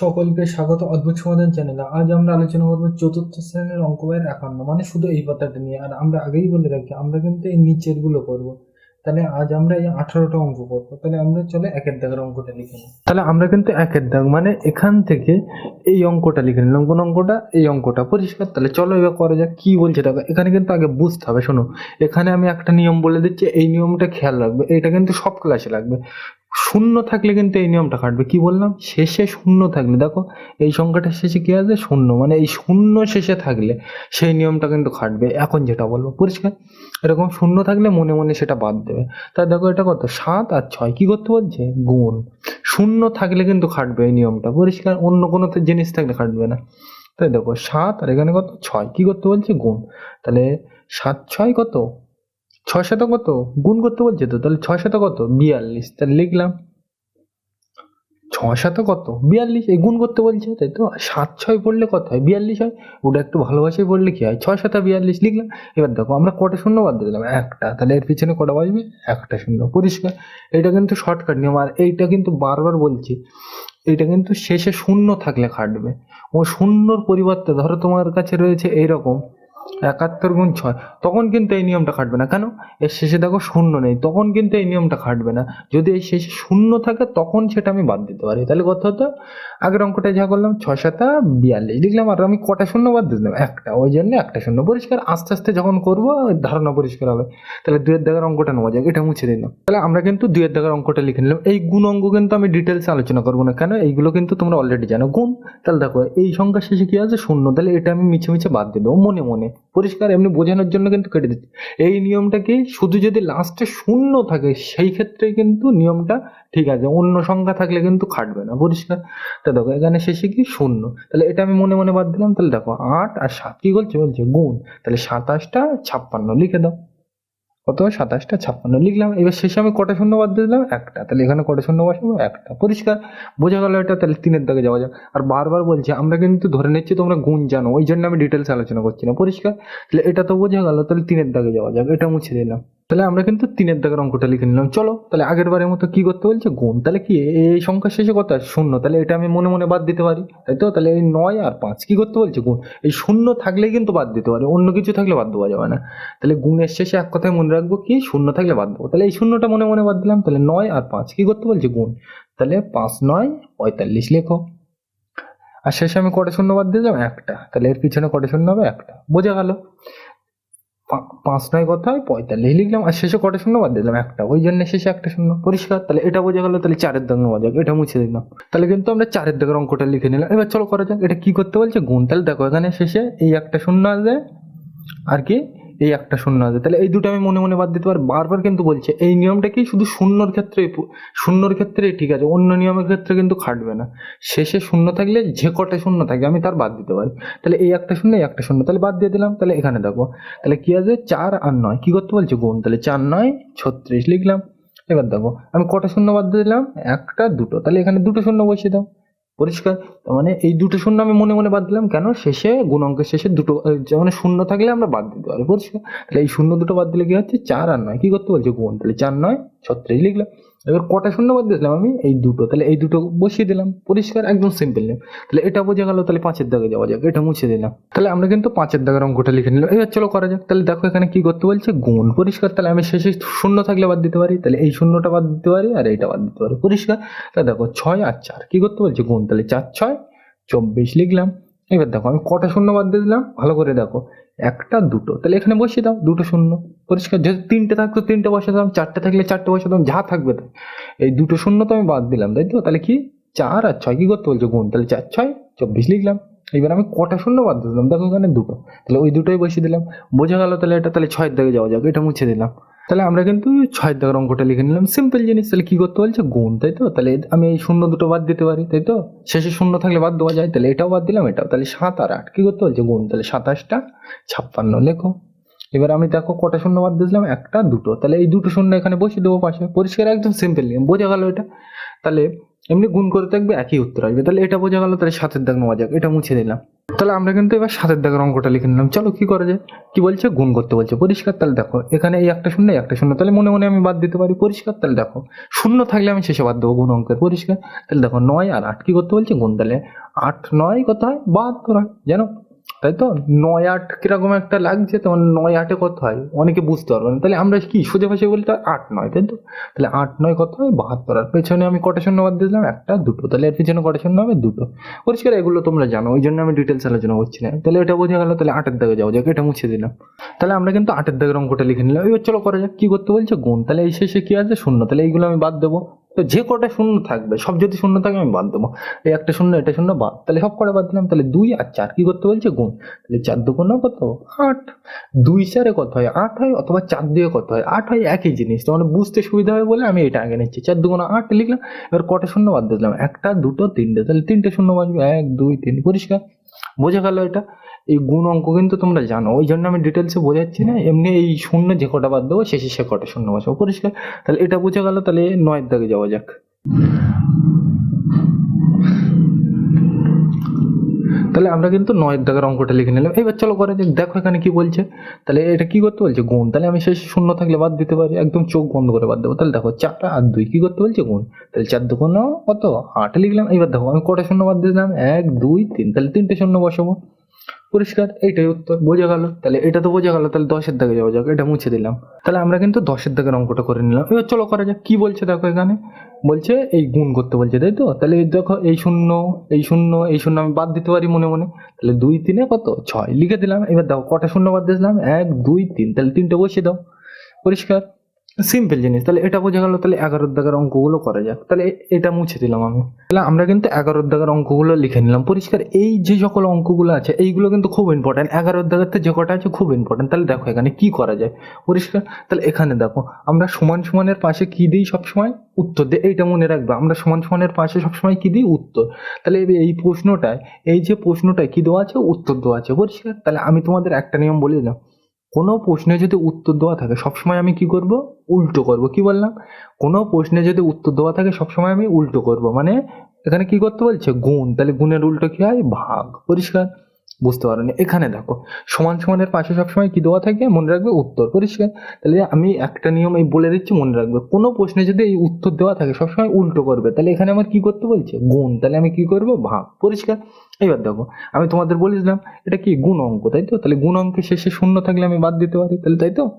সকলকে স্বাগত, অদ্ভুত সমাধান চ্যানেলে। আজ আমরা আলোচনা করব চতুর্থ শ্রেণির অঙ্ক বইয়ের একান্ন। মানে শুধু এই পাতাটা নিয়ে। আর আমরা আগেই বলে রাখি, আমরা কিন্তু এই নিচেরগুলো করব। তাহলে আজ আমরা এই আঠারোটা অঙ্ক করব। তাহলে আমরা চলে একের দাগের অঙ্কটা লিখে নিই। তাহলে আমরা কিন্তু একের দাগ মানে এখান থেকে এই অঙ্কটা লিখে নিলাম। কোন অঙ্কটা? এই অঙ্কটা। পরিষ্কার? তাহলে চলো এবার করা যাক, কি বলছে দেখো। এখানে কিন্তু আগে বুঝতে হবে, শোনো। এখানে আমি একটা নিয়ম বলে দিচ্ছি, এই নিয়মটা খেয়াল রাখবে। এটা কিন্তু সব ক্লাসে লাগবে। শূন্য থাকলে কিন্তু এই নিয়মটা খাটবে কি বললাম? শেষে শূন্য থাকলে। দেখো, এই সংখ্যাটা শেষে কি আছে? শূন্য। মানে এই শূন্য শেষে থাকলে সেই নিয়মটা কিন্তু খাটবে এখন যেটা বলব, পরিষ্কার? এরকম শূন্য থাকলে মনে মনে সেটা বাদ দেবে। তা দেখো এটা কত? সাত আর ছয়। কি করতে বলছে? গুণ। শূন্য থাকলে কিন্তু খাটবে এই নিয়মটা। পরিষ্কার? অন্য কোনো জিনিস থাকলে খাটবে না। তাই দেখো, সাত আর এখানে কত? ছয়। কি করতে বলছে? গুণ। তাহলে সাত, ছয় কত? ছয় শত কত? গুণ করতে বলছে তো, তাহলে ছয় শত কত? বিয়াল্লিশ, তাহলে লিখলাম। ছয় শত কত? বিয়াল্লিশ, এই গুণ করতে বলছে, তাই তো? সাত ছয় পড়লে কত হয়? বিয়াল্লিশ হয়। ওটা একটু ভালোবাসায় পড়লে কি হয়? ছয় শত বিয়াল্লিশ, লিখলাম। এবার দেখো, আমরা কটা শূন্য বাদ দিলাম? একটা। তাহলে এর পিছনে কটা বাজবে? একটা শূন্য। পরিষ্কার। এটা কিন্তু শর্টকাট নিয়ম। আর এইটা কিন্তু বারবার বলছি এটা কিন্তু শেষে শূন্য থাকলে খাটবে। ও শূন্যর পরিবর্তে, ধরো তোমার কাছে রয়েছে এইরকম। একাত্তর গুণ ছয়, তখন কিন্তু এই নিয়মটা খাটবে না। কেন? এর শেষে দেখো শূন্য নেই, তখন কিন্তু এই নিয়মটা খাটবে না। যদি এই শেষে শূন্য থাকে, তখন সেটা আমি বাদ দিতে পারি। তাহলে কত হতো? আগের অঙ্কটা যা করলাম, ছয় সাতা বিয়াল্লিশ। লিখলাম আর আমি কটা শূন্য বাদ দিলাম, একটা। ওই জন্য একটা শূন্য পরিষ্কার। আস্তে আস্তে যখন করব ধারণা পরিষ্কার হবে। তাহলে দুয়ের দাগের অঙ্কটা নেওয়া যাক, এটা মুছে দিলাম। তাহলে আমরা কিন্তু দুয়ের দাগের অঙ্কটা লিখে নিলাম। এই গুণ অঙ্ক কিন্তু আমি ডিটেলস আলোচনা করব না। কেন? এইগুলো কিন্তু তোমরা অলরেডি জানো। গুণ, তাহলে দেখো, এই সংখ্যার শেষে কি আছে? শূন্য। তাহলে এটা আমি মিছে মিছে বাদ দিয়ে দেবো, মনে মনে। পরিষ্কার, এমনি বোঝানোর জন্য কিন্তু কেটে দিচ্ছে। এই নিয়মটা কি? শুধু যদি লাস্টে শূন্য থাকে, সেই ক্ষেত্রে কিন্তু নিয়মটা ঠিক আছে। অন্য সংখ্যা থাকলে কিন্তু খাটবে না। পরিষ্কার? তা দেখো, এখানে শেষে কি? শূন্য। তাহলে এটা আমি মনে মনে বাদ দিলাম। তাহলে দেখো, আট আর সাত, কি বলছে? বলছে গুণ। তাহলে সাতাশটা ছাপ্পান্ন লিখে দাও। কত? সাতাশটা, ছাপ্পান্ন লিখলাম। এবার শেষে আমি কটা শূন্য বাদ দিয়ে দিলাম? একটা। তাহলে এখানে কটা শূন্য বসাবো? একটা। পরিষ্কার। বোঝা গেল এটা, তাহলে তিনের দাগে যাওয়া যাক। আর বারবার বলছি, আমরা কিন্তু ধরে নিচ্ছি তোমরা গুণ জানো ওই জন্য আমি ডিটেলস আলোচনা করছি না। পরিষ্কার? তাহলে এটা তো বোঝা গেল, তাহলে তিনের দাগে যাওয়া যাক। এটা মুছে দিলাম। তাহলে আমরা কিন্তু তিনের দাগের অঙ্কটা লিখে নিলাম। চলো, তাহলে আগের বারের মতো কি করতে বলছে? গুণ। তাহলে কি? এই সংখ্যার শেষে কত? আছে শূন্য। তাহলে এটা আমি মনে মনে বাদ দিতে পারি, তাই তো? তাহলে এই নয় আর পাঁচ কি করতে বলছে? গুণ। এই শূন্য থাকলেই কিন্তু বাদ দিতে পারি, অন্য কিছু থাকলে বাদ দেওয়া যাবে না। তাহলে গুণের শেষে এক কথায় মনে রাখব কি? শূন্য থাকলে বাদ দেবো। তাহলে এই শূন্যটা মনে মনে বাদ দিলাম, তাহলে নয় আর পাঁচ কি করতে বলছে? গুণ। তাহলে পাঁচ নয়, পঁয়তাল্লিশ লেখো। আর শেষে আমি কটা শূন্য বাদ দিয়ে দিলাম? একটা। তাহলে এর পিছনে কটা শূন্য হবে? একটা। বোঝা গেল? পাঁচ নয় হয়, পঁয়তাল্লিশ। লিখলাম, আর শেষে কটা শূন্য বাদ দিলাম? একটা। ওই জন্য শেষে একটা শূন্য। পরিষ্কার? তাহলে এটা বোঝা গেলো, তাহলে চারের দাগ নেওয়া যাক। এটা মুছে দিলাম। তাহলে কিন্তু আমরা চারের দাগের অঙ্কটা লিখে নিলাম। এবার চলো করা যাক, এটা কি করতে বলছে? গুণ। তাহলে দেখো, এখানে শেষে এই একটা শূন্য আসবে। আর কি? এই একটা শূন্য আছে। তাহলে এই দুটো আমি মনে মনে বাদ দিতে পারি। বারবার কিন্তু বলছে, এই নিয়মটা কি শুধু শূন্যর ক্ষেত্রে শূন্যর ক্ষেত্রে ঠিক আছে, অন্য নিয়মের ক্ষেত্রে কিন্তু খাটবে না। শেষে শূন্য থাকলে যে কটা শূন্য থাকে আমি তার বাদ দিতে পারি। তাহলে এই একটা শূন্য, এই একটা শূন্য, তাহলে বাদ দিয়ে দিলাম। তাহলে এখানে দেখো, তাহলে কি আছে? চার আর নয়। কি করতে বলছে? গুণ। তাহলে চার, নয়, ছত্রিশ লিখলাম। এবার দেখো, আমি কটা শূন্য বাদ দিলাম? একটা, দুটো। তাহলে এখানে দুটো শূন্য বসিয়ে দাও। পরিষ্কার মানে এই দুটো শূন্য আমি মনে মনে বাদ দিলাম। কেন? শেষে, গুণ অঙ্কের শেষে দুটো মানে শূন্য থাকলে আমরা বাদ দিতে পারি পরিষ্কার তাহলে এই শূন্য দুটো বাদ দিলে কি হচ্ছে? চার আর নয়। কি করতে বলছে? গুণ। তাহলে চার নয়, ছত্রিশ লিখলাম। এবার কটা শূন্য বাদ দিয়েছিলাম আমি? এই দুটো। তাহলে এই দুটো বসিয়ে দিলাম। পরিষ্কার, একদম সিম্পল নেম তাহলে এটা বোঝা গেল, তাহলে পাঁচের দাগে যাওয়া যাক। এটা মুছে দিলাম। তাহলে আমরা কিন্তু পাঁচের দাগের অঙ্কটা লিখে নিলাম। এবার চলো করা যাক। তাহলে দেখো এখানে কি করতে বলছে? গুণ পরিষ্কার। তাহলে আমি শেষে শূন্য থাকলে বাদ দিতে পারি। তাহলে এই শূন্যটা বাদ দিতে পারি আর এইটা বাদ দিতে পারি। পরিষ্কার। তাহলে দেখো ছয় আর চার। কি করতে বলছে? গুণ। তাহলে চার, ছয়, চব্বিশ লিখলাম। এবার দেখো আমি কটা শূন্য বাদ দিয়ে দিলাম? ভালো করে দেখো। একটা, দুটো। তাহলে এখানে বসিয়ে দাও, দুটো শূন্য। পরিষ্কার যদি তিনটে থাকতো, তিনটে বসে দাম চারটে থাকলে চারটে বসে দাম যা থাকবে তাই। এই দুটো শূন্য তো আমি বাদ দিলাম, তাই তো? তাহলে কি? চার আর ছয়, কি করতে বলছো? গুণ, তাহলে চার, ছয়, চব্বিশ লিখলাম। এবার আমি কটা শূন্য বাদ দিলাম। দেখো এখানে দুটো। তাহলে ওই দুটোই বসিয়ে দিলাম। বোঝা গেল তাহলে এটা তাহলে ছয়ের দিকে যাওয়া যাবে এটা মুছে দিলাম। তাহলে আমরা কিন্তু ছয়ের দাগের অঙ্কটা লিখে নিলাম। সিম্পল জিনিস, তাহলে কী করতে বলছে? গুণ, তাই তো? তাহলে আমি এই শূন্য দুটো বাদ দিতে পারি, তাই তো? শেষে শূন্য থাকলে বাদ দেওয়া যায়, তাহলে এটাও বাদ দিলাম, এটাও। তাহলে সাত আর আট, কী করতে বলছে? গুণ, তাহলে সাতাশটা, ছাপ্পান্ন লেখো। এবার আমি দেখো কটা শূন্য বাদ দিয়েছিলাম একটা, দুটো। তাহলে এই দুটো শূন্য এখানে বসিয়ে দেবো পাশে। পরিষ্কার, একদম সিম্পল নিয়ম। বোঝা গেল এটা? তাহলে এমনি গুণ করে থাকবে একই উত্তর আসবে। তাহলে এটা বোঝা গেল, তাহলে সাতের দাগ নেওয়া যাক, এটা মুছে দিলাম। তাহলে আমরা কিন্তু এবার সাতের দাগের অঙ্কটা লিখে নিলাম। চলো, কি করা যায়? কি বলছে? গুণ করতে বলছে। পরিষ্কার, তাহলে দেখো, এখানে এই একটা শূন্য একটা শূন্য, তাহলে মনে মনে আমি বাদ দিতে পারি। পরিষ্কার, তাহলে দেখো, শূন্য থাকলে আমি শেষে বাদ দেবো গুণ অঙ্কের পরিষ্কার। তাহলে দেখো, নয় আর আট কি করতে বলছে? গুণ, তাহলে আট নয় কত হয়? বাহাত্তর হয়। জানো? তাই তো? নয় আট কীরকম একটা লাগছে তোমার নয় আটে কত হয়? অনেকে বুঝতে পারবে না। তাহলে আমরা কি সোজা ভাষায় বলতে হয় আট নয়, তাই তো? তাহলে আট নয় কত হয়? বাহাত্তর। আর পেছনে আমি কটা বাদ দিলাম, একটা, দুটো। তাহলে এর পেছনে কটা শূন্য হবে দুটো। পরিষ্কার, এগুলো তোমরা জানো, ওই জন্য আমি ডিটেলস আলোচনা করছি না। তাহলে এটা বোঝা গেল, তাহলে আটের দাগে যাওয়া যাক, এটা মুছে দিলাম। তাহলে আমরা কিন্তু আটের দাগের অঙ্কটা লিখে নিলাম। এবার চলো করা যাক, কি করতে বলছে? গুণ। তাহলে এই শেষে কি আছে? শূন্য। তাহলে এইগুলো আমি বাদ দেবো। তো যে কটা শূন্য থাকবে, সব যদি শূন্য থাকে আমি বাদ দেবো। এই একটা শূন্য, এটা শূন্য বাদ, তাহলে সব কটা বাদ দিলাম, তাহলে দুই আর চার, কি করতে বলছে? গুণ। তাহলে চার দুগুণ কত? আট। দুই চারে কত হয়? আট হয় অথবা চার দিয়ে কত হয়? আট হয় একই জিনিস তোমার বুঝতে সুবিধা হবে বলে আমি এটা আগে নিচ্ছি। চার দুগুণ আট লিখলাম, এবার কটা শূন্য বাদ দিলাম। একটা, দুটো, তিনটে, তাহলে তিনটে শূন্য বাজবে এক, দুই, তিন, পরিষ্কার। বোঝা গেল এটা? এই গুণ অঙ্ক কিন্তু তোমরা জানো, ওই জন্য আমি ডিটেলসে বোঝাচ্ছি না, এমনি এই শূন্য যে কটা বাদ দেবো, শেষে সে কটা শূন্য বসাবো পরিষ্কার? তাহলে এটা বোঝা গেল, তাহলে নয়ের দাগে যাওয়া যাক। তাহলে আমরা কিন্তু নয়ের দাগের অঙ্কটা লিখে নিলাম। এবার চলো করা যে দেখো এখানে কি বলছে। তাহলে এটা কি করতে বলছে? গুণ। তাহলে আমি শেষ শূন্য থাকলে বাদ দিতে পারি। একদম চোখ বন্ধ করে বাদ দেবো। তাহলে দেখো চারটা আর দুই কি করতে বলছে? গুণ। তাহলে চার দুগুণ কত? আট লিখলাম। এবার দেখো, আমি কটা শূন্য বাদ দিলাম? এক, দুই, তিন। তাহলে তিনটে শূন্য বসাবো। পরিষ্কার, এইটাই উত্তর। বোঝা গেল। তাহলে এটা তো বোঝা গেল, তাহলে দশের দাগে যাওয়া যাক, এটা মুছে দিলাম। তাহলে আমরা কিন্তু দশের দাগের অঙ্কটা করে নিলাম। এবার চলো করা যাক, কি বলছে দেখো এখানে? বলছে এই গুণ করতে বলছে, তাই তো? তাহলে দেখো, এই শূন্য এই শূন্য এই শূন্য আমি বাদ দিতে পারি মনে মনে। তাহলে দুই তিনে কত? ছয়। লিখে দিলাম, এবার দেখো কটা শূন্য বাদ দিয়েছিলাম? এক, দুই, তিন। তাহলে তিনটে বসিয়ে দাও। পরিষ্কার? সিম্পল জিনিস। তাহলে এটা বোঝা গেল, তাহলে এগারোর দাগের অঙ্কগুলো করা যাক। তাহলে এটা মুছে দিলাম আমি। তাহলে আমরা কিন্তু এগারোর দাগের অঙ্কগুলো লিখে নিলাম। পরিষ্কার, এই যে সকল অঙ্কগুলো আছে, এইগুলো কিন্তু খুব ইম্পর্টেন্ট এগারোর দাগের তো যে কটা আছে খুব ইম্পর্টেন্ট তাহলে দেখো এখানে কি করা যায়। পরিষ্কার? তাহলে এখানে দেখো, আমরা সমান সমানের পাশে কি দিই সবসময়? উত্তর দিই এইটা মনে রাখবে। আমরা সমান সমানের পাশে সবসময় কি দিই? উত্তর। তাহলে এই প্রশ্নটায়, এই যে প্রশ্নটায় কি দেওয়া আছে? উত্তর দেওয়া আছে। পরিষ্কার? তাহলে আমি তোমাদের একটা নিয়ম বলে দিলাম। কোনো প্রশ্নে যদি উত্তর দেওয়া থাকে, সবসময় আমি কি করব? উল্টো করব। কি বললাম? কোনো প্রশ্নে যদি উত্তর দেওয়া থাকে, সবসময় আমি উল্টো করব। মানে এখানে কি করতে বলছে? গুণ। তাহলে গুণের উল্টো কি হয়? ভাগ। পরিষ্কার? বুঝতে পারোনি। এখানে দেখো, সমান সমানের পাশে সবসময় কি দেওয়া থাকে? মনে রাখবে উত্তর পরিষ্কার। তাহলে আমি একটা নিয়ম এই বলে দিচ্ছি, মনে রাখবে। কোনো প্রশ্নে যদি এই উত্তর দেওয়া থাকে, সবসময় উল্টো করবে। তাহলে এখানে আমার কি করতে বলছে? গুণ। তাহলে আমি কি করব? ভাগ। পরিষ্কার? এবার দেখো, আমি তোমাদের বলেছিলাম এটা কি গুণ অঙ্ক, তাই তো? তাহলে গুণ অঙ্কের শেষে শূন্য থাকলে আমি বাদ দিতে পারি, তাহলে তাই তো?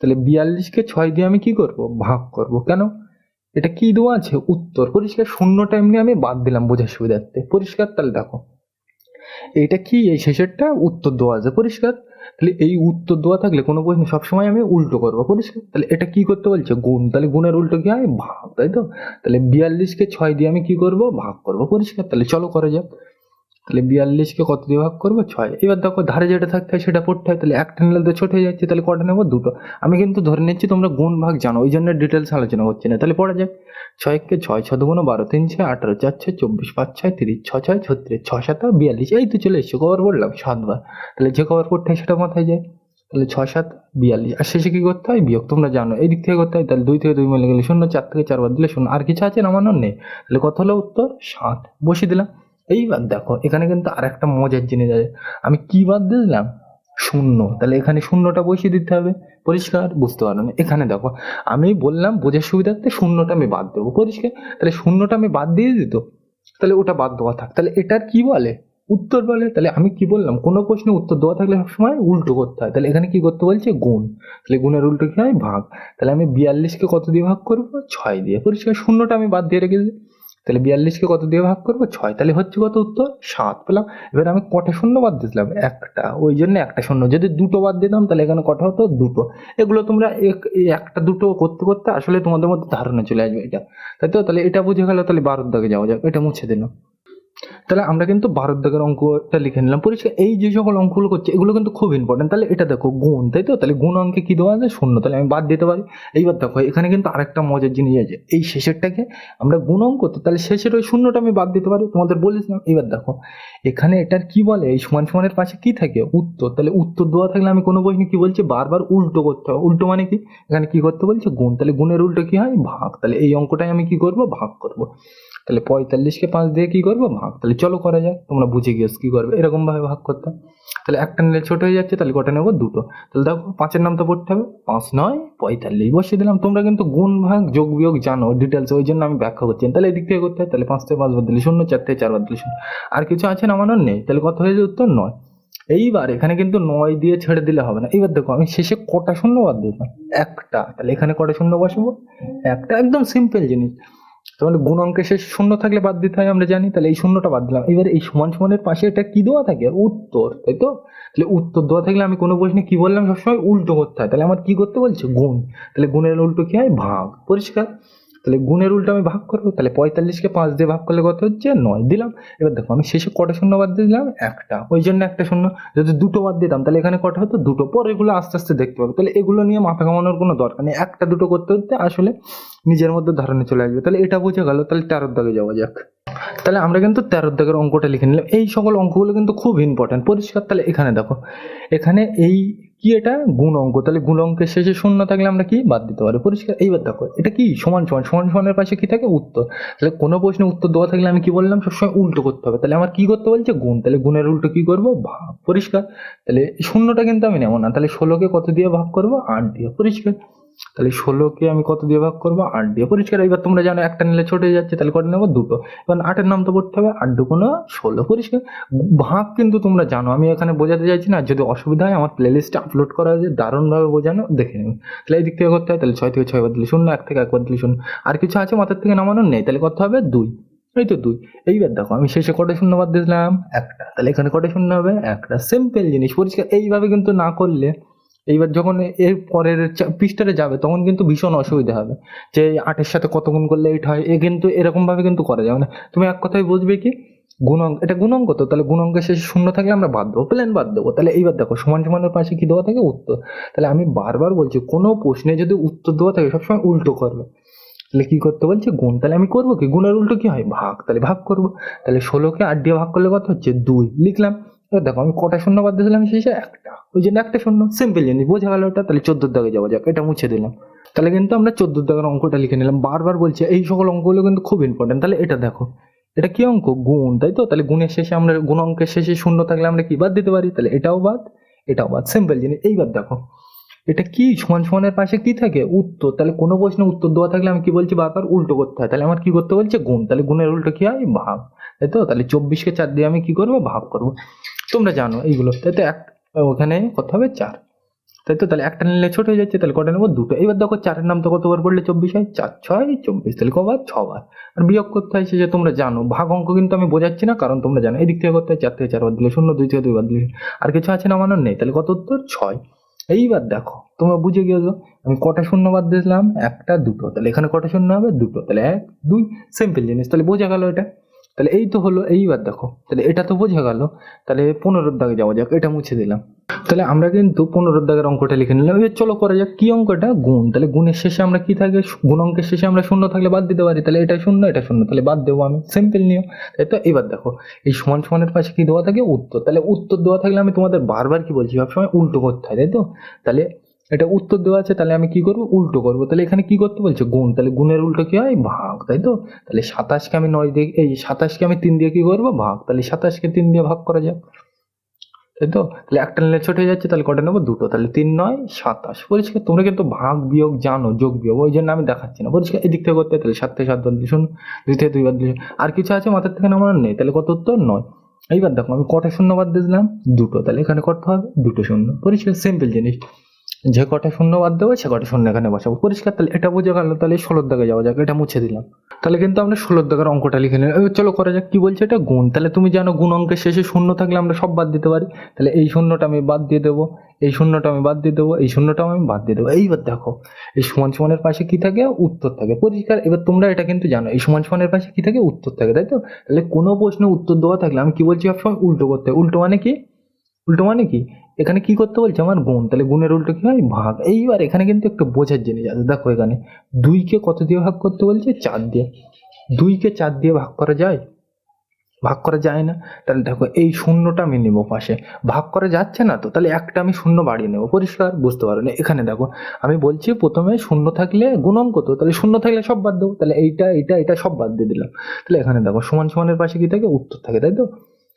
তাহলে বিয়াল্লিশকে ছয় দিয়ে আমি কি করব? ভাগ করব। কেন? এটা কি দেওয়া আছে? উত্তর। পরিষ্কার? শূন্য টাইম নিয়ে আমি বাদ দিলাম বোঝার সুবিধার্থে। পরিষ্কার? তাহলে দেখো এইটা কি? এই শেষেরটা? উত্তর দেওয়া আছে। পরিষ্কার? তাহলে এই উত্তর দেওয়া থাকলে কোনো প্রশ্ন সবসময় আমি উল্টো করব। পরিষ্কার? তাহলে এটা কি করতে বলছে? গুণ। তাহলে গুণের উল্টো কি হয়? ভাগ। তাই তো? তাহলে বিয়াল্লিশকে ছয় দিয়ে আমি কি করব? ভাগ করব। পরিষ্কার? তাহলে চলো করা যাক। তাহলে বিয়াল্লিশকে কত দিয়ে ভাগ করব? ছয়। এবার দেখো ধারে যেটা থাকতে হয় সেটা পড়তে হয়, তাহলে একটা নিলে তো ছোট হয়ে যাচ্ছে, তাহলে কটা নেব? দুটো। আমি কিন্তু ধরে নিচ্ছি তোমরা গুণ ভাগ জানো, ওই জন্য ডিটেলস আলোচনা করছি না। তাহলে পড়া যাক। ছয়কে ছয় ছ দুগুণ বারো, তিন ছয় আঠারো, চার ছয় চব্বিশ, পাঁচ ছয় তিরিশ, ছ ছয় ছত্রিশ, ছ সাত বিয়াল্লিশ, এই তো চলে এসছো, কবার বললাম সাতবার। তাহলে যে কবার পড়তে হয় সেটা মাথায় যায়। তাহলে ছয় সাত বিয়াল্লিশ, আর শেষে কি করতে হয়? বিয়োগ, তোমরা জানো। এই দিক থেকে করতে হয়, তাহলে দুই থেকে দুই মিলে গেলে শূন্য, চার থেকে চারবার দিলে শূন্য, আর কিছু আছে নামানোর নেই। তাহলে কত হলো উত্তর? সাত। বসিয়ে দিলাম। এইবার দেখো, এখানে কিন্তু আর একটা মজার জিনিস আছে। আমি কি বাদ দিলাম? শূন্য। তাহলে এখানে শূন্যটা বসিয়ে দিতে হবে। পরিষ্কার? বুঝতে পারো না। এখানে দেখো, আমি বললাম বোঝার সুবিধার্থে শূন্যটা আমি বাদ দেবো। পরিষ্কার? তাহলে শূন্যটা আমি বাদ দিয়ে দিত? তাহলে ওটা বাদ দেওয়া থাক। তাহলে এটার কি বলে? উত্তর বলে? তাহলে আমি কি বললাম? কোনো প্রশ্নে উত্তর দেওয়া থাকলে সবসময় উল্টো করতে হয়। তাহলে এখানে কি করতে বলছে? গুণ। তাহলে গুণের উল্টো কি হয়? ভাগ। তাহলে আমি বিয়াল্লিশকে কত দিয়ে ভাগ করব? ছয় দিয়ে। পরিষ্কার? শূন্যটা আমি বাদ দিয়ে রেখে দিই। তাহলে বিয়াল্লিশকে কত দিয়ে ভাগ করব? ছয়। তাহলে হচ্ছে কত উত্তর? সাত পেলাম। এবার আমি কটা শূন্য বাদ দিয়েছিলাম? একটা। ওই জন্য একটা শূন্য। যদি দুটো বাদ দিতাম, তাহলে এখানে কটা হতো? দুটো। এগুলো তোমরা এক- একটা দুটো করতে করতে আসলে তোমাদের মধ্যে ধারণা চলে আসবে এটা। তাই তো? তাহলে এটা বুঝে গেলো, তাহলে বারোর দাগে যাওয়া যাবে এটা মুছে দিলাম। তাহলে আমরা কিন্তু বারোর দাগের অঙ্কটা লিখে নিলাম। পরিষ্কার, এই যে সকল অঙ্কগুলো করছে, এগুলো কিন্তু খুব ইম্পর্টেন্ট তাহলে এটা দেখো, গুণ, তাই তো? তাহলে গুণ অঙ্কে কি দেওয়া আছে? শূন্য। তাহলে আমি বাদ দিতে পারি। এইবার দেখো, এখানে কিন্তু আরেকটা মজার জিনিস আছে। এই শেষেরটাকে আমরা গুণ অঙ্ক তো তাহলে শেষের ওই শূন্যটা আমি বাদ দিতে পারি, তোমাদের বলেছিলাম এবার দেখো, এখানে এটার কি বলে? এই সমান সমানের পাশে কি থাকে? উত্তর। তাহলে উত্তর দেওয়া থাকলে আমি কোনো প্রশ্নে কি বলছি? বারবার উল্টো করতে হবে। উল্টো মানে কি? এখানে কি করতে বলছে? গুণ। তাহলে গুণের উল্টো কি হয়? ভাগ। তাহলে এই অঙ্কটাই আমি কি করব? ভাগ করব। তাহলে পঁয়তাল্লিশকে পাঁচ দিয়ে কি করব? ভাগ। তাহলে চলো করা যাক, তোমরা বুঝে গিয়েছো কি করবে। এরকম ভাবে ভাগ করতে। তাহলে একটা নিলে ছোট হয়ে যাচ্ছে, তাহলে কটা নেব? দুটো। তাহলে দেখো, পাঁচের নাম তো পড়তে হবে। পাঁচ নয়, পঁয়তাল্লিশ। বসিয়ে দিলাম। তোমরা কিন্তু গুণ, ভাগ, যোগ, বিয়োগ জানো ডিটেলস ওই জন্য আমি ব্যাখ্যা করছি। তাহলে এদিক থেকে করতে হয় তাহলে পাঁচ থেকে পাঁচ বাদ দিলে শূন্য, চার থেকে চার বাদ দিলে শূন্য। আর কিছু আছে না আমার নেই? তাহলে কত হয়ে যায় উত্তর? নয়। এইবার এখানে কিন্তু নয় দিয়ে ছেড়ে দিলে হবে না। এবার দেখো, আমি শেষে কটা শূন্য বাদ দিলাম একটা। তাহলে এখানে কটা শূন্য বসাবো? একটা। একদম সিম্পল জিনিস। তাহলে গুণ অঙ্কে শেষ শূন্য থাকলে বাদ দিতে হয়, আমরা জানি। তাহলে এই শূন্যটা বাদ দিলাম। এবার এই সমান সমানের পাশে এটা কি দেওয়া থাকে? উত্তর, তাই তো? তাহলে উত্তর দেওয়া থাকলে আমি কোনো প্রশ্নে কি বললাম সবসময়? উল্টো করতে হয়। তাহলে আমার কি করতে বলছে? গুণ। তাহলে গুণের উল্টো কি হয়? ভাগ। পরিষ্কার? তাহলে গুণের উল্টো আমি ভাগ করব, তাহলে পঁয়তাল্লিশকে পাঁচ দিয়ে ভাগ করলে কত হচ্ছে? নয়। দিলাম। এবার দেখো, আমি শেষে কটা শূন্য বাদ দিয়ে দিলাম? একটা। ওই জন্য একটা শূন্য। যদি দুটো বাদ দিতাম, তাহলে এখানে কটা হতো? দুটো। পর এগুলো আস্তে আস্তে দেখতে পাবো। তাহলে এগুলো নিয়ে মাথা কামানোর কোনো দরকার নেই। একটা দুটো করতে করতে আসলে নিজের মধ্যে ধারণা চলে আসবে। তাহলে এটা বোঝা গেল। তাহলে তেরোর দাগে যাওয়া যাক। তাহলে আমরা কিন্তু তেরোর দাগের অঙ্কটা লিখে নিলাম। এই সকল অঙ্কগুলো কিন্তু খুব ইম্পর্টেন্ট পরিষ্কার। তাহলে এখানে দেখো। এখানে এই কি এটা? গুণ অঙ্ক। তাহলে গুণ অঙ্কের শেষে শূন্য থাকলে আমরা কি বাদ দিতে পারি? পরিষ্কার। এইবার দেখো, এটা কি? সমান সমান সমান, সমানের পাশে কি থাকে? উত্তর। তাহলে কোনো প্রশ্নে উত্তর দেওয়া থাকলে আমি কি বললাম? সবসময় উল্টো করতে হবে। তাহলে আমার কি করতে বলছে? গুণ। তাহলে গুণের উল্টো কি করব? ভাগ। পরিষ্কার? তাহলে শূন্যটা কিন্তু আমি নেব না। তাহলে ষোলোকে কত দিয়ে ভাগ করব? আট দিয়ে। পরিষ্কার? তাহলে ষোলোকে আমি কত দিয়ে ভাগ করব? আট দিয়ে। পরিষ্কার, এবার তোমরা জানো একটা নিলে ছোট যাচ্ছে, তাহলে কটা নেব দুটো। এবার আটের নাম তো পড়তে হবে, আট দুগুণ ষোলো, পরিষ্কার। ভাগ কিন্তু তোমরা জানো, আমি এখানে বোঝাতে চাইছি না, যদি অসুবিধা হয় আমার প্লেলিস্টে আপলোড করা আছে দারুণভাবে বোঝানো, দেখে নেবে তাহলে এই দিক থেকে করতে হয়, তাহলে ছয় থেকে ছয় বাদ দিলে শূন্য, এক থেকে এক বাদ দিলে শূন্য। আর কিছু আছে মাথার থেকে নামানো? নেই, তাহলে করতে হবে দুই। এই তো দুই। এইবার দেখো, আমি শেষে কটা শূন্য বাদ দিলাম একটা। তাহলে এখানে কটা শূন্য হবে? একটা। সিম্পল জিনিস, পরিষ্কার। এইভাবে কিন্তু না করলে এইবার যখন এর পরের পৃষ্ঠাতে যাবে, তখন কিন্তু ভীষণ অসুবিধা হবে যে আটের সাথে কত গুণ করলে এইটা হয়। এ কিন্তু এরকম ভাবে কিন্তু করা যাবে না। তুমি এক কথায় বুঝবে কি? গুণাঙ্ক এটা গুণাঙ্ক তো, তাহলে গুণাঙ্কের শেষে শূন্য থাকলে আমরা বাদ দেবো প্ল্যান বাদ দেবো। তাহলে এইবার দেখো, সমান সমানের পাশে কি দেওয়া থাকে? উত্তর। তাহলে আমি বারবার বলছি, কোনো প্রশ্নে যদি উত্তর দেওয়া থাকে, সবসময় উল্টো করবে। তাহলে কি করতে বলছে? গুণ। তাহলে আমি করব কি? গুণের উল্টো কি হয়? ভাগ। তাহলে ভাগ করব। তাহলে ষোলোকে আট দিয়ে ভাগ করলে কত হচ্ছে? দুই। লিখলাম। দেখো, আমি কটা শূন্য বাদ দিয়েছিলাম শেষে একটা। ওই জন্য একটা শূন্য। সিম্পল জিনিস, বোঝা গেল ওটা? তাহলে চোদ্দোর দাগে যাওয়া যাক, এটা মুছে দিলাম। তাহলে কিন্তু আমরা চোদ্দোর দাগের অঙ্কটা লিখে নিলাম। বারবার বলছি, এই সকল অঙ্কগুলো কিন্তু খুব ইম্পর্টেন্ট তাহলে এটা দেখো, এটা কি অঙ্ক? গুণ, তাই তো? তাহলে গুণের শেষে আমরা, গুণ অঙ্কের শেষে শূন্য থাকলে আমরা কি বাদ দিতে পারি? তাহলে এটাও বাদ এটাও বাদ। সিম্পল জিনিস। এইবার দেখো, এটা কি সমান সমানের পাশে কি থাকে? উত্তর। তাহলে কোনো প্রশ্নে উত্তর দেওয়া থাকলে আমি কি বলছি? বারবার উল্টো করতে হয়। তাহলে আমার কি করতে বলছে? গুণ। তাহলে গুণের উল্টো কি হয়? ভাগ। তাই তো? তাহলে চব্বিশকে চার দিয়ে আমি কি করব? ভাগ করব। তোমরা জানো এইগুলো। তাই তো এক, ওখানে কত হবে? চার। তাই তো তাহলে একটা নিলে ছোট হয়ে যাচ্ছে, তাহলে কটা নেব? দুটো। এবার দেখো চারের নাম তো কতবার পড়লে? চব্বিশ হয়? চার, ছয়, চব্বিশ। তাহলে কবার? ছবার। আর বিয়োগ করতে হয় সে যে তোমরা জানো। ভাগ অঙ্ক কিন্তু আমি বোঝাচ্ছি না, কারণ তোমরা জানো। এদিক থেকে করতে হয়, চার থেকে চার বাদ দিলে শূন্য, দুই থেকে দুই বাদ দিলে আর কিছু আছে না মানার নেই? তাহলে কত উত্তর? ছয়। এইবার দেখো, তোমরা বুঝে গিয়েছো আমি কটা শূন্য বাদ দিয়েছিলাম? একটা, দুটো। তাহলে এখানে কটা শূন্য হবে? দুটো। তাহলে এক, দুই। সিম্পল জিনিস। তাহলে বোঝা গেল এটা। তাহলে এই তো হলো এইবার দেখো। তাহলে এটা তো বোঝা গেল। তাহলে পনেরোর দাগে যাওয়া যাক, এটা মুছে দিলাম। তাহলে আমরা কিন্তু পনেরোর দাগের অঙ্কটা লিখে নিলাম। এবার চলো করা যাক, কি অঙ্কটা? গুণ। তাহলে গুণের শেষে আমরা কি থাকে? গুণ অঙ্কের শেষে আমরা শূন্য থাকলে বাদ দিতে পারি। তাহলে এটা শূন্য এটা শূন্য। তাহলে বাদ দেবো আমি। সিম্পল নিয়ম। তাই তো এবার দেখো, এই সমান সমানের পাশে কি দেওয়া থাকে? উত্তর। তাহলে উত্তর দেওয়া থাকলে আমি তোমাদের বারবার কি বলছি? সবসময় উল্টো করতে হয়, তাই তো? তাহলে এটা উত্তর দেওয়া আছে, তাহলে আমি কি করব? উল্টো করব। তাহলে এখানে কি করতে বলছে? গুণ। তাহলে গুণের উল্টো কি হয়? ভাগ, তাই তো? তাহলে সাতাশকে আমি নয় দিয়ে, এই সাতাশকে আমি তিন দিয়ে কি করব? ভাগ। তাহলে সাতাশকে তিন দিয়ে ভাগ করা যাক। তাই তো? তাহলে একটা নিলে ছোট হয়ে যাচ্ছে, তাহলে কটা নেব? দুটো। তাহলে তিন, নয়, সাতাশ। পরিষ্কার? তোমরা কিন্তু ভাগ, বিয়োগ জানো, যোগ, বিয়োগ। ওই জন্য আমি দেখাচ্ছি না। পরিষ্কার? এদিক থেকে করতে তাহলে সাত থেকে সাত দিয়ে শূন্য। দুই থেকে দুই দিয়ে আর কিছু আছে মাথার থেকে নামানোর নেই। তাহলে কত উত্তর? নয়। এইবার দেখো, আমি কটা শূন্য বাদ দিয়েছিলাম দুটো। তাহলে এখানে করতে হবে দুটো শূন্য। পরিষ্কার? সিম্পল জিনিস। যে কটা শূন্য বাদ দেবো, সে কটা শূন্য এখানে বসাবো। পরিষ্কার, তাহলে এটা বুঝে গেল, তাহলে ষোলোর দাগে যাওয়া যাক, এটা মুছে দিলাম। তাহলে কিন্তু আমরা ষোলোর দাগের অঙ্কটা লিখে নিলাম। চলো করা যাক, কি বলছে এটা? গুণ। তাহলে তুমি জানো গুণ অঙ্কের শেষে শূন্য থাকলে আমরা সব বাদ দিতে পারি। তাহলে এই শূন্যটা আমি বাদ দিয়ে দেবো, এই শূন্যটা আমি বাদ দিয়ে দেবো, এই শূন্যটাও আমি বাদ দিয়ে দেবো। এইবার দেখো, এই সমান সমানের পাশে কি থাকে? উত্তর থাকে। পরিষ্কার, এবার তোমরা এটা কিন্তু জানো, এই সমান সমানের পাশে কি থাকে? উত্তর থাকে, তাই তো? তাহলে কোনো প্রশ্নে উত্তর দেওয়া থাকলে আমি কি বলছি সবসময়? উল্টো করতে। উল্টো মানে কি? উল্টো মানে কি? এখানে কি করতে বলছে আমার গুণ? তাহলে গুণের উল্টো কি হয়? ভাগ। এইবার এখানে কিন্তু একটু বোঝার জিনিস আছে। দেখো এখানে, দুইকে কত দিয়ে ভাগ করতে বলছে? চার দিয়ে। দুইকে চার দিয়ে ভাগ করা যায়? ভাগ করা যায় না। তাহলে দেখো, এই শূন্যটা আমি নেব পাশে। ভাগ করা যাচ্ছে না তো? তাহলে একটা আমি শূন্য বাড়িয়ে নেব। পরিষ্কার? বুঝতে পারো না। এখানে দেখো, আমি বলছি প্রথমে শূন্য থাকলে গুণাঙ্ক তো তাহলে শূন্য থাকলে সব বাদ দেবো। তাহলে এইটা এইটা এটা সব বাদ দিয়ে দিলাম। তাহলে এখানে দেখো, সমান সমানের পাশে কি থাকে? উত্তর থাকে, তাই তো?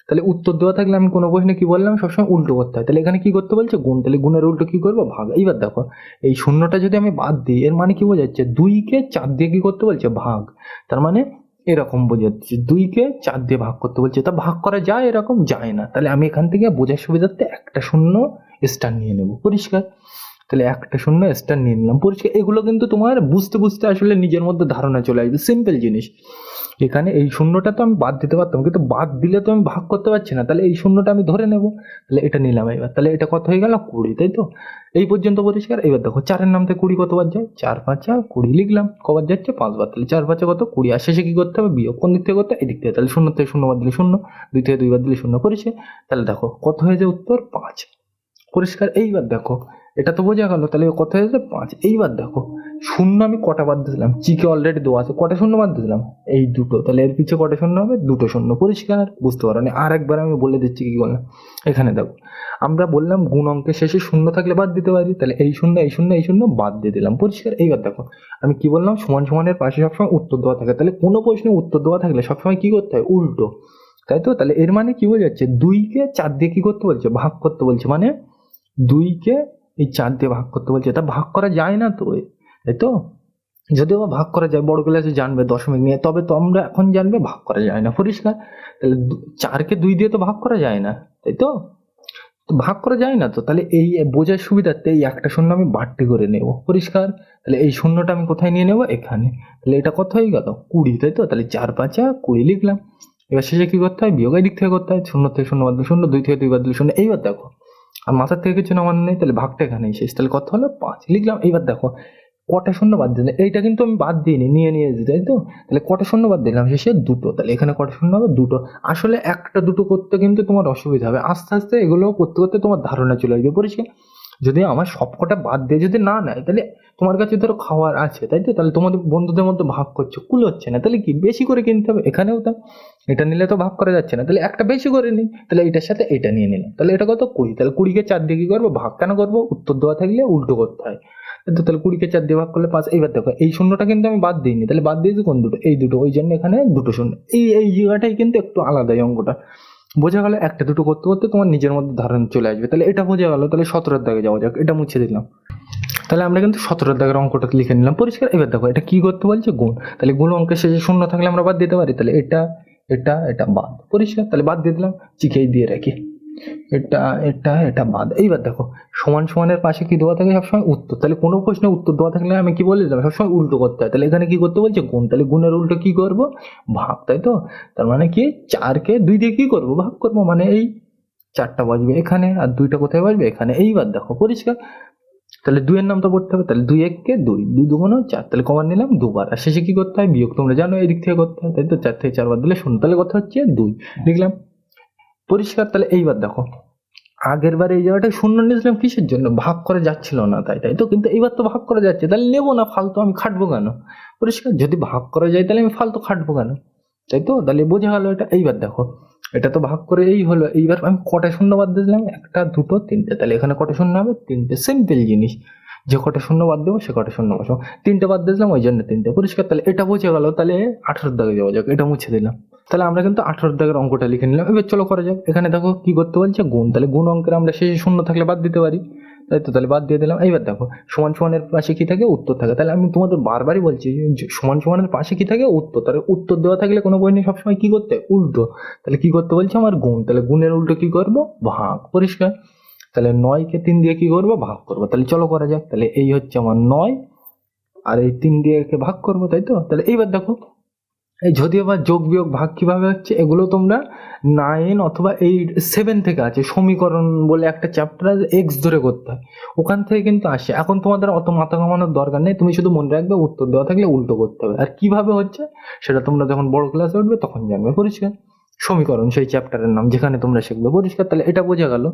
তাহলে উত্তর দেওয়া থাকলে আমি কোনো প্রশ্নে কি বললাম? সবসময় উল্টো করতে হয়। তাহলে এখানে কি করতে বলছে? গুণ। তাহলে গুণের উল্টো কি করব? ভাগ। এইবার দেখো, এই শূন্যটা যদি আমি বাদ দিই, এর মানে কি বোঝাচ্ছে দুইকে চার দিয়ে কি করতে বলছে? ভাগ। তার মানে এরকম বোঝাচ্ছে দুইকে চার দিয়ে ভাগ করতে বলছে। তা ভাগ করা যায়? এরকম যায় না। তাহলে আমি এখান থেকে বোঝার সুবিধার্থে একটা শূন্য স্টার নিয়ে নেব। পরিষ্কার? তাহলে একটা শূন্য স্টার নিয়ে নিলাম। পরিষ্কার, এগুলো কিন্তু তোমার বুঝতে বুঝতে আসলে নিজের মধ্যে ধারণা চলে আসবে। সিম্পল জিনিস। এখানে এই শূন্যটা তো আমি বাদ দিতে পারতাম, কিন্তু বাদ দিলে তো আমি ভাগ করতে পারছি না। তাহলে এই শূন্যটা আমি ধরে নেব। তাহলে এটা নিলাম এবার। তাহলে এটা কত হয়ে গেল? কুড়ি, তাই তো? এই পর্যন্ত পরিষ্কার। এবার দেখো, চারের নাম থেকে কুড়ি কতবার যায়? চার পাঁচা কুড়ি লিখলাম। কবার যাচ্ছে? পাঁচবার তাহলে চার পাঁচা কত? কুড়ি। আর শেষে কি করতে হবে? বিয়োগ। কোন দিক থেকে করতে? এই দিক থেকে। তাহলে শূন্য থেকে শূন্য বাদ দিলে শূন্য, দুই থেকে দুইবার দিলে শূন্য পরিষ্কার তাহলে দেখো, কত হয়ে যায় উত্তর? পাঁচ। পরিষ্কার। এইবার দেখো এটা তো বোঝা গেল, তাহলে কত হয়েছে পাঁচ। এইবার দেখো, শূন্য আমি কটা বাদ দিয়েছিলাম? চিকে অলরেডি দেওয়া আছে, কটা শূন্য বাদ দিয়েছিলাম? এই দুটো। তাহলে এর পিছিয়ে কটা শূন্য হবে? দুটো শূন্য। পরিষ্কার, বুঝতে পারো না? আর একবার আমি বলে দিচ্ছি কি করলাম এখানে দেখো, আমরা বললাম গুণ অঙ্কের শেষে শূন্য থাকলে বাদ দিতে পারি, তাহলে এই শূন্য এই শূন্য এই শূন্য বাদ দিয়ে দিলাম। পরিষ্কার? এইবার দেখো, আমি কি বললাম? সমান সমানের পাশে সবসময় উত্তর দেওয়া থাকে। তাহলে কোনো প্রশ্নে উত্তর দেওয়া থাকলে সবসময় কি করতে হয়? উল্টো। তাই তো? তাহলে এর মানে কি বোঝা যাচ্ছে দুইকে চার দিয়ে কি করতে বলছে? ভাগ করতে বলছে। মানে দুইকে এই চার দিয়ে ভাগ করতে বলছে, তা ভাগ করা যায় না তো তাই তো? যদিও ভাগ করা যায়, বড় ক্লাসে জানবে, দশমিক নিয়ে, তবে তো আমরা এখন জানবে ভাগ করা যায় না, পরিষ্কার? তাহলে চারকে দুই দিয়ে তো ভাগ করা যায় না, তাই তো? ভাগ করা যায় না তো, তাহলে এই বোঝার সুবিধার্থে এই একটা শূন্য আমি বাড়তি করে নেব, পরিষ্কার? তাহলে এই শূন্যটা আমি কোথায় নিয়ে নেব? এখানে। তাহলে এটা কত হয়ে গেল? কুড়ি, তাই তো? তাহলে চার পাঁচা কুড়ি লিখলাম। এবার শেষে কি করতে হয়? বিয়োগ এই দিক থেকে করতে হয়, শূন্য থেকে শূন্য বাদ শূন্য, দুই থেকে দুই বাদ শূন্য। এইবার দেখো আর মাথার থেকে কিছু নামানো নেই, তাহলে ভাগটা এখানেই শেষ। তাহলে কত হলো পাঁচ লিখলাম এইবার দেখো, কটা শূন্য বাদ দিলে, এইটা কিন্তু আমি বাদ দিইনি, নিয়ে নিয়ে যে তাই তো? তাহলে কটা শূন্য বাদ দিলাম? শেষে দুটো। তাহলে এখানে কটা শূন্য হবে? দুটো। আসলে একটা দুটো করতে কিন্তু তোমার অসুবিধা হবে। আস্তে আস্তে এগুলো করতে করতে তোমার ধারণা চলে আসবে। পরিষ্কার। যদি আমার সবকটা বাদ দিয়ে যদি না নেয়, তাহলে তোমার কাছে ধরো খাওয়ার আছে, তাই তো? তাহলে তোমাদের বন্ধুদের মধ্যে ভাগ করছ, কুল হচ্ছে না, তাহলে কি? বেশি করে কিনতে হবে? এখানেও তাই এটা নিলে তো ভাগ করা যাচ্ছে না, তাহলে একটা বেশি করে নিই, তাহলে এটার সাথে এটা নিয়ে নিলাম, তাহলে এটা কত? কুড়ি, তাহলে কুড়িকে চার দিয়ে কি করব? ভাগ কেন করব? উত্তর দেওয়া থাকলে উল্টো করতে হয় তো? তাহলে কুড়িকে চার দিয়ে ভাগ করলে পাঁচ এইবার দেখো, এই শূন্যটা কিন্তু আমি বাদ দিইনি, তাহলে বাদ দিয়েছি কোন দুটো? এই দুটো, ওই জন্য এখানে দুটো শূন্য, এই এই জায়গাটাই কিন্তু একটু আলাদা অঙ্কটা। বোঝা গেল একটা দুটো করতে করতে তোমার নিজের মধ্যে ধারণ চলে আসবে। তাহলে এটা বোঝা গেল, তাহলে সতেরোর দাগে যাওয়া যাক, এটা মুছে দিলাম। তাহলে আমরা কিন্তু সতেরোর দাগের অঙ্কটা লিখে নিলাম। পরিষ্কার, এবার দেখো, এটা কি করতে বলছে? গুণ। তাহলে গুণ অঙ্কের শেষে শূন্য থাকলে আমরা বাদ দিতে পারি। তাহলে এটা এটা এটা বাদ। পরিষ্কার, তাহলে বাদ দিয়ে দিলাম চিখেই দিয়ে রাখি। এটা এটা এটা বাদ। এইবার দেখো, সমান সমানের পাশে কি দেওয়া থাকে? সবসময় উত্তর। তাহলে কোনো প্রশ্নের উত্তর দেওয়া থাকলে আমি কি বলে দিলাম? সবসময় উল্টো করতে হয়। তাহলে এখানে কি করতে বলছে? গুণ। তাহলে গুণের উল্টো কি করব? ভাগ, তাই তো? তার মানে কি? চারকে দুই দিয়ে কি করব? ভাগ করব। মানে এই চারটা বাজবে এখানে আর দুইটা কোথায় বাজবে? এখানে। এইবার দেখো, পরিষ্কার? তাহলে দুইয়ের নাম তো পড়তে হবে। তাহলে দুই এককে দুই। দুই দুগুণ চার। তাহলে কমান নিলাম দুবার। আর শেষে কি করতে হয়? বিয়োগ। তোমরা জানো এই দিক থেকে করতে হয়, তাই তো? চার থেকে চারবার দিলে শূন্য। তাহলে কথা হচ্ছে দুই। লিখলাম। পরিষ্কার, তাহলে এইবার দেখো। আগের বার এই জায়গাটা শূন্য নিয়েছিলাম কিসের জন্য? ভাগ করে যাচ্ছিল না, তাই তাই তো? কিন্তু এইবার তো ভাগ করা যাচ্ছে, তাহলে নেব না, ফালতু আমি খাটবো কেন? পরিষ্কার, যদি ভাগ করা যায় তাহলে আমি ফালতু খাটবো কেন? তাই তো? তাহলে বোঝা গেল এটা, এইবার দেখো। এটা তো ভাগ করে এই হলো, এইবার আমি কটা শূন্য বাদ দিয়েছিলাম? একটা, দুটো, তিনটে, তাহলে এখানে কটা শূন্য হবে? তিনটে সিম্পল জিনিস। যে কটা শূন্য বাদ দেবো, সে কটা শূন্য বসাবো। তিনটে বাদ দিয়েছিলাম, ওই জন্য তিনটে। পরিষ্কার, তাহলে এটা বোঝা গেল, তাহলে আঠারোর দাগে যাওয়া যাক, এটা মুছে দিলাম। তাহলে আমরা কিন্তু আঠারোর দাগের অঙ্কটা লিখে নিলাম। এবার চলো করা যাক। এখানে দেখো কি করতে বলছে? গুণ। তাহলে গুণ অঙ্কের আমরা শেষে শূন্য থাকলে বাদ দিতে পারি। তাই তো, তাহলে বাদ দিয়ে দিলাম। এইবার দেখো, সমান সমানের পাশে কি থাকে? উত্তর থাকে। তাহলে আমি তোমাদের বারবারই বলছি সমান সমানের পাশে কি থাকে? উত্তর। তাহলে উত্তর দেওয়া থাকলে কোনো বই নেই, সবসময় কি করতে? উল্টো। তাহলে কি করতে বলছে আমার গুণ? তাহলে গুণের উল্টো কি করব? ভাগ। পরিষ্কার? তাহলে নয়কে তিন দিয়ে কি করব? ভাগ করব। তাহলে চলো করা যাক। তাহলে এই হচ্ছে আমার নয়, আর এই তিন দিয়ে একে ভাগ করব, তাই তো? তাহলে এইবার দেখো, এই যদিও বা যোগ বিয়োগ ভাগ কীভাবে হচ্ছে, এগুলো তোমরা নাইন অথবা এইট সেভেন থেকে আছে, সমীকরণ বলে একটা চ্যাপ্টার এক্স ধরে করতে হয়। ওখান থেকে কিন্তু আসে। এখন তোমাদের অত মাথা ঘামানোর দরকার নেই, তুমি শুধু মনে রাখবে, উত্তর দেওয়া থাকলে উল্টো করতে হবে। আর কীভাবে হচ্ছে, সেটা তোমরা যখন বড় ক্লাসে উঠবে, তখন জানবে। পরিষ্কার। সমীকরণ, সেই চ্যাপ্টারের নাম, যেখানে তোমরা শিখবে। পরিষ্কার। তাহলে এটা বোঝা গেল।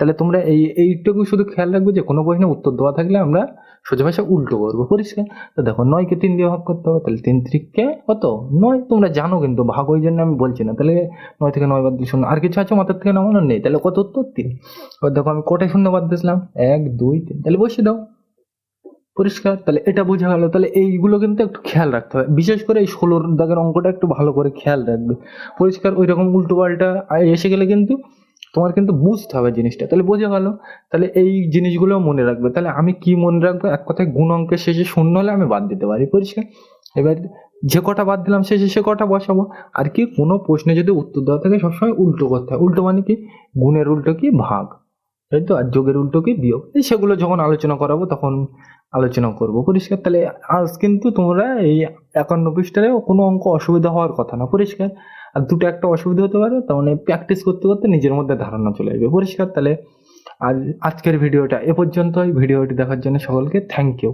তাহলে তোমরা এই, এইটুকু শুধু খেয়াল রাখবে যে কোনো প্রশ্নে উত্তর দেওয়া থাকলে আমরা সোজা ভাষা উল্টো করব পরিষ্কার তো দেখো নয়কে তিন দিয়ে ভাগ করতে হবে, তাহলে তিন ত্রিককে কত? নয়। তোমরা জানো কিন্তু, ভাগ ওই জন্য আমি বলছি না। তাহলে নয় থেকে নয় বাদ দিয়ে শূন্য। আর কিছু আছে মাথার থেকে নামানো নেই। তাহলে কত উত্তর? তিন। এবার দেখো, আমি কোটায় শূন্য বাদ দিয়েছিলাম? এক, দুই, তিন। তাহলে বসিয়ে দাও। পরিষ্কার। তাহলে এটা বোঝা গেল। তাহলে এইগুলো কিন্তু একটু খেয়াল রাখতে হবে। বিশেষ করে এই ষোলোর দাগের অঙ্কটা একটু ভালো করে খেয়াল রাখবে। পরিষ্কার ওই রকম উল্টো পাল্টা এসে গেলে কিন্তু তোমার কিন্তু বুঝতে হবে জিনিসটা। তাহলে বোঝা গেল। তাহলে এই জিনিসগুলো মনে রাখবে। তাহলে আমি কি মনে রাখব? এক কথায় গুণ অঙ্কের শেষে শূন্য হলে আমি বাদ দিতে পারি। পরিষ্কার? এবার যে কটা বাদ দিলাম, শেষে সে কটা বসাবো। আর কি, কোনো প্রশ্নে যদি উত্তর দেওয়া থাকে, সবসময় উল্টো করতে হয়। উল্টো মানে কি? গুণের উল্টো কি? ভাগ। তাই তো? আর যোগের উল্টো কি? বিয়োগ। সেগুলো যখন আলোচনা করাবো, তখন আলোচনা করব। পরিষ্কার? তাহলে আজ কিন্তু তোমরা এই একান্ন পৃষ্ঠারে কোনো অঙ্ক অসুবিধা হওয়ার কথা না। পরিষ্কার? আর দুটো একটা অসুবিধা হতে পারে, তার মানে প্র্যাকটিস করতে করতে নিজের মধ্যে ধারণা চলে যাবে পরিষ্কার, তাহলে আজ আজকের ভিডিওটা এ পর্যন্তই। ভিডিওটি দেখার জন্য সকলকে থ্যাংক ইউ